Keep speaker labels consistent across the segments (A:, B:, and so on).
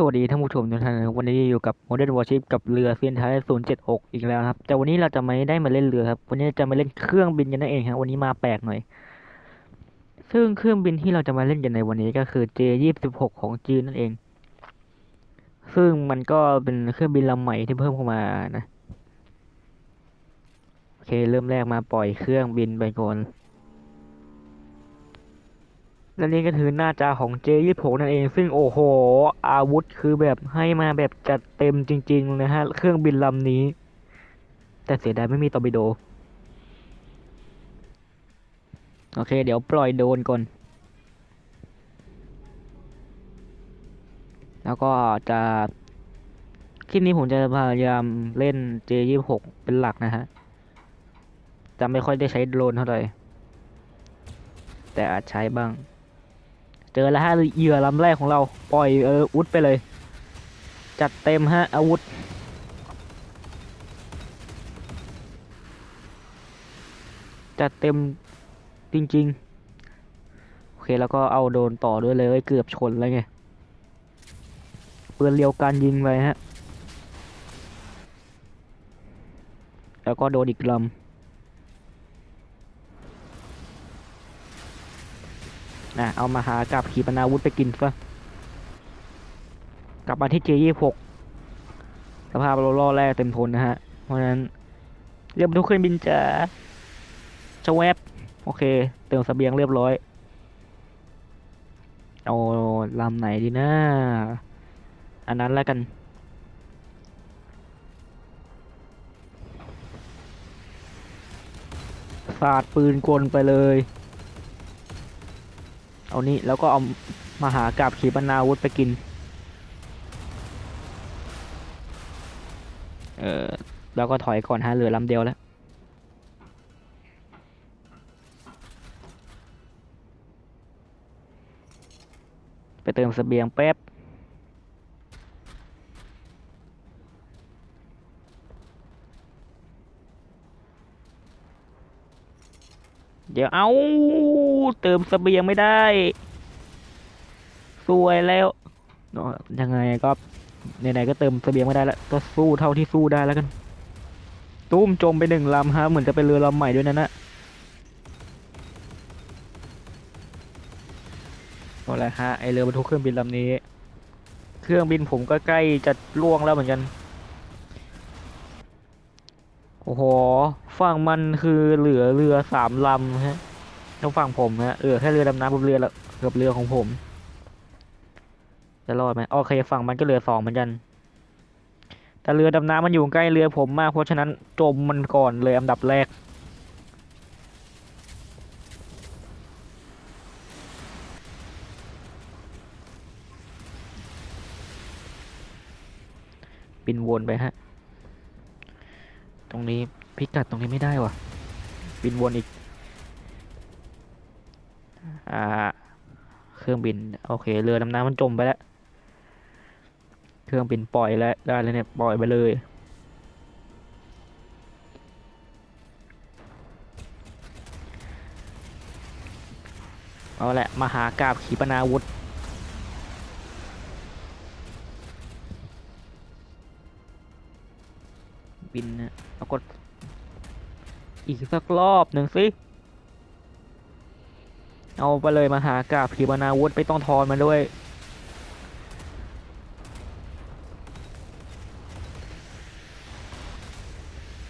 A: สวัสดีท่านผู้ชมทุกท่านวันนี้อยู่กับ Modern Warship กับเรือเซียนไทย076 อีกแล้วครับ แต่วันนี้เราจะไม่ได้มาเล่นเรือครับวันนี้จะมาเล่นเครื่องบินกันนั่นเองครับวันนี้มาแปลกหน่อย ซึ่งเครื่องบินที่เราจะมาเล่นกันในวันนี้ก็คือ J26 ของจีนนั่นเอง ซึ่งมันก็เป็นเครื่องบินลำใหม่ที่เพิ่มเข้ามานะโอเคเริ่มแรกมาปล่อยเครื่องบินไปก่อน และนี่ก็คือหน้าจาของ J26 นั่นเอง ซึ่งโอ้โห อาวุธคือแบบให้มาแบบจัดเต็มจริงๆนะฮะ เครื่องบินลำนี้ แต่เสียดายไม่มีตอร์ปิโด โอเค เดี๋ยวปล่อยโดนก่อน แล้วก็จะคลิปนี้ผมจะพยายามเล่น J26 เป็นหลักนะฮะ จะไม่ค่อยได้ใช้โดรนเท่าไหร่ แต่อาจใช้บ้าง เจอแล้วฮะเหยื่อลำแรกของเราปล่อยเอออุดไปเลย จัดเต็มฮะอาวุธจัดเต็มจริงๆ โอเคแล้วก็เอาโดนต่อด้วยเลย เกือบชนแล้วไงปืนเรียวกันยิงไปฮะ แล้วก็โดนอีกลำ นะเอามาหากับขีปนาวุธไปกินซะกลับมาที่ J26 สภาพเราล่อแรกเต็มทนนะฮะ เพราะฉะนั้นเรียบทุกเครื่องบินจะจะแวบโอเค เติมสเสบียงเรียบร้อย เอาลำไหนดีนะ อันนั้นแล้วกันสาดปืนกลไปเลย เอานี่แล้วก็เอามาหากาบขีปนาวุธไปกิน เออแล้วก็ถอยก่อนฮะเหลือลำเดียวแล้วไปเติมสเสบียงแป๊บ เดี๋ยวเอาเติมสเสบียงไม่ได้สวยแล้วเนอะยังไงก็ไหนๆก็เติมสเสบียงไม่ได้แล้วก็สู้เท่าที่สู้ได้แล้วกัน ตุ้มจมไปหนึ่งลำฮะเหมือนจะเป็นเรือลำใหม่ด้วยนะนะก็แหละฮะไอเรือบรรทุกเครื่องบินลำนี้ เครื่องบินผมก็ใกล้จะล่วงแล้วเหมือนกัน อ้โหฝั่งมันคือเหลือเรือสามลำฮะแล้วฝั่งผมฮะเออแค่เรือดำน้ำกับเรือละกับเรือของผม จะรอดไหมโอเคฝั่งมันก็เหลือสองเหมือนกัน แต่เรือดำน้ำมันอยู่ใกล้เรือผมมาก เพราะฉะนั้นจมมันก่อนเลยอันดับแรกบินวนไปฮะ ตรงนี้พิกัดตรงนี้ไม่ได้ว่ะบินวนอีก อ่า เครื่องบิน โอเค เรือดำน้ำมันจมไปแล้ว เครื่องบินปล่อยแล้ว ได้เลยเนี่ย ปล่อยไปเลย เอาแหละมาหากราบขีปนาวุธ บินนะเอากด อีกสักรอบหนึ่งสิ เอาไปเลยมาหากาผีบานาวุธไปต้องทอนมันด้วย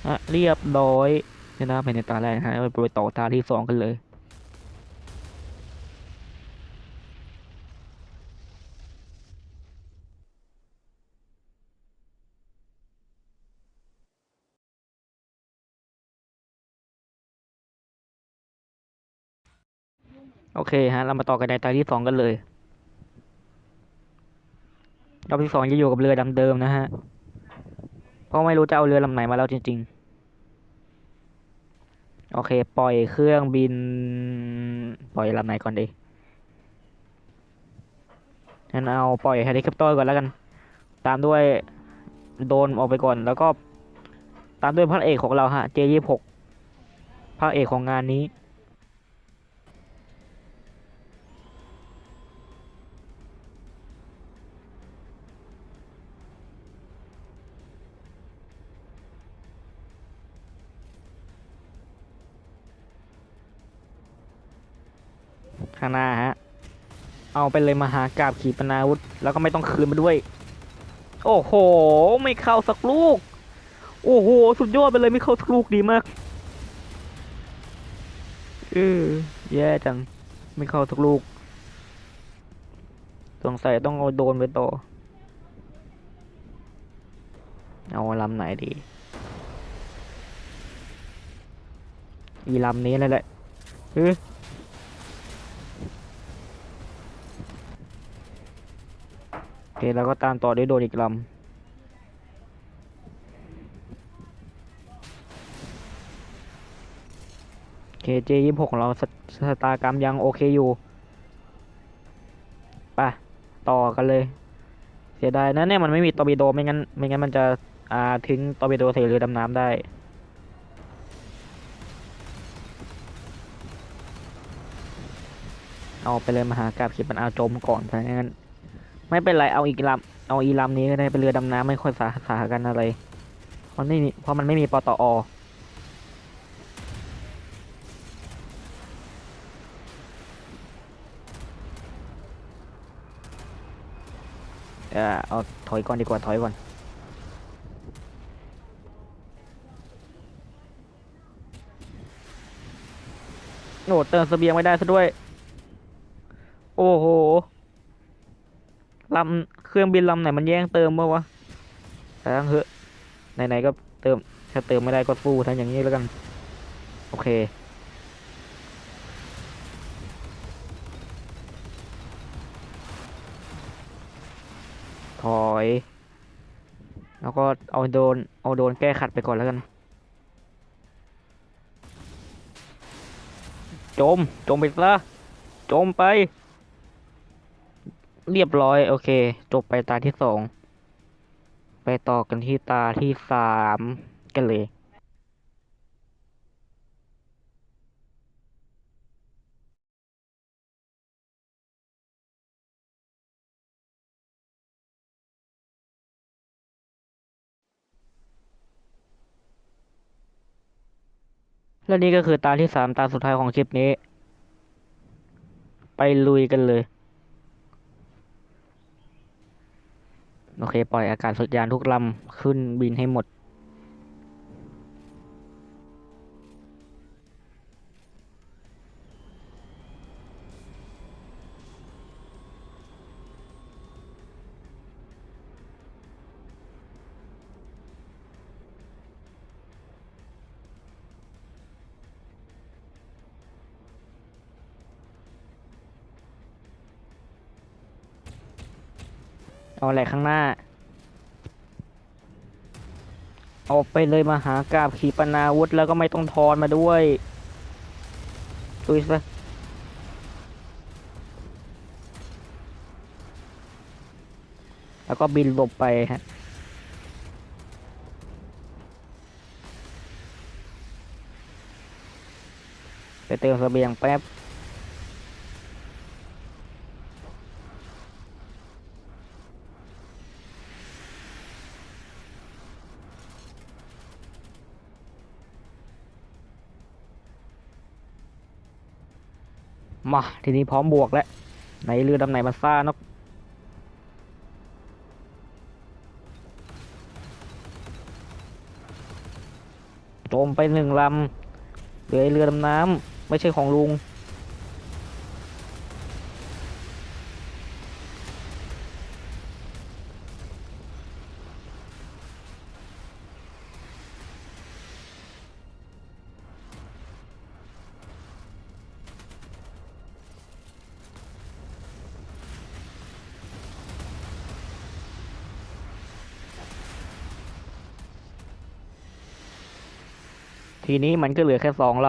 A: อะเรียบร้อยชนะไปในตาแรกฮะไปต่อตาที่สองกันเลย โอเคฮะ เรามาต่อกันในตาที่สองกันเลยรอบที่สองจะอยู่กับเรือดำเดิมนะฮะ เพราะไม่รู้จะเอาเรือลำไหนมาแล้วจริง ๆ โอเค ปล่อยเครื่องบิน ปล่อยลำไหนก่อนดีงั้นเอาปล่อยเฮลิคอปเตอร์ก่อนแล้วกัน ตามด้วยโดนออกไปก่อน แล้วก็ ตามด้วยพระเอกของเราฮะ J26 พระเอกของงานนี้ ข้างหน้าฮะ เอาไปเลยมหากราบขีปนาวุธ แล้วก็ไม่ต้องคืนมาด้วย โอ้โห ไม่เข้าสักลูก โอ้โห สุดยอดไปเลยไม่เข้าสักลูกดีมากเออแย่จัง ไม่เข้าสักลูก สงสัยต้องเอาโดนไปต่อ เอาลำไหนดี อีลำนี้เลยแหละเออโอ เคแล้วก็ตามต่อด้วยโดรนอีกลำ KJ ยี่หกของเราสสตากรรมยังโอเคอยู่ไปต่อกันเลย เสียดายนะเนี่ยมันไม่มีตอร์ปิโดไม่งั้นไม่งั้นมันจะอ่าทิ้งตอร์ปิโดใส่เรือดำน้ำได้เอาไปเลยมหากราบขีปนาจมก่อนถ้างั้น ไม่เป็นไรเอาอีกลำเอาอีลำนี้ก็ได้เป็นเรือดำน้ำไม่ค่อยสาสากันอะไร เพราะนี่เพราะมันไม่มีปตอเออเอาถอยก่อนดีกว่าถอยก่อนโหเติมเสบียงไม่ได้ซะด้วย โอ้โห ลำเครื่องบินลำไหนมันแย่งเติมมาวะแต่ทั้งเหอะไหนๆก็เติม ถ้าเติมไม่ได้ก็ฟูทั้งอย่างนี้แล้วกัน โอเค ถอย แล้วก็เอาโดน เอาโดนแก้ขัดไปก่อนแล้วกัน จม จมไปซะจมไป เรียบร้อย โอเค จบไปตาที่สอง ไปต่อกันที่ตาที่สามกันเลยและนี่ก็คือตาที่สามตาสุดท้ายของคลิปนี้ ไปลุยกันเลย โอเค ปล่อยอากาศสุดยานทุกลำขึ้นบินให้หมด เอาอะไรข้างหน้า เอาไปเลยมาหากราบขีปนาวุธแล้วก็ไม่ต้องทอนมาด้วยดุยซะแล้วก็บินหลบไปฮะไปเติมเสบียงแป๊บ มาทีนี้พร้อมบวกแล้วไหนเรือดำไหนมาซ่านกโจมไปหนึ่งลำเหลือเรือดำน้ำไม่ใช่ของลุง ทีนี้มันก็เหลือแค่สองล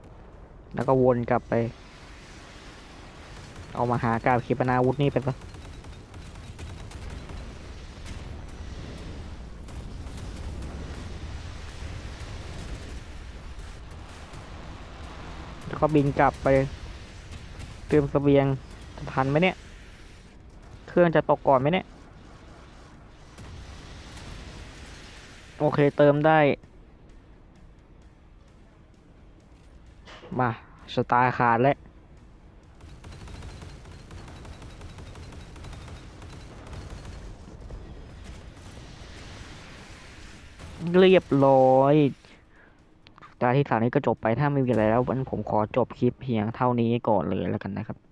A: ำ แล้วก็วนกลับไป เอามาหากาบขีปนาวุธนี่ไปซะแล้วก็บินกลับไปเติมเสบียงจะทันไหมเนี่ย เครื่องจะตกก่อนไหมเนี่ย โอเคเติมได้ มาสตล์ขาดเลยเรียบร้อยตาที่สามนี้ก็จบไปถ้าไม่มีอะไรแล้ววันผมขอจบคลิปเพียงเท่านี้ก่อนเลยแล้วกันนะครับ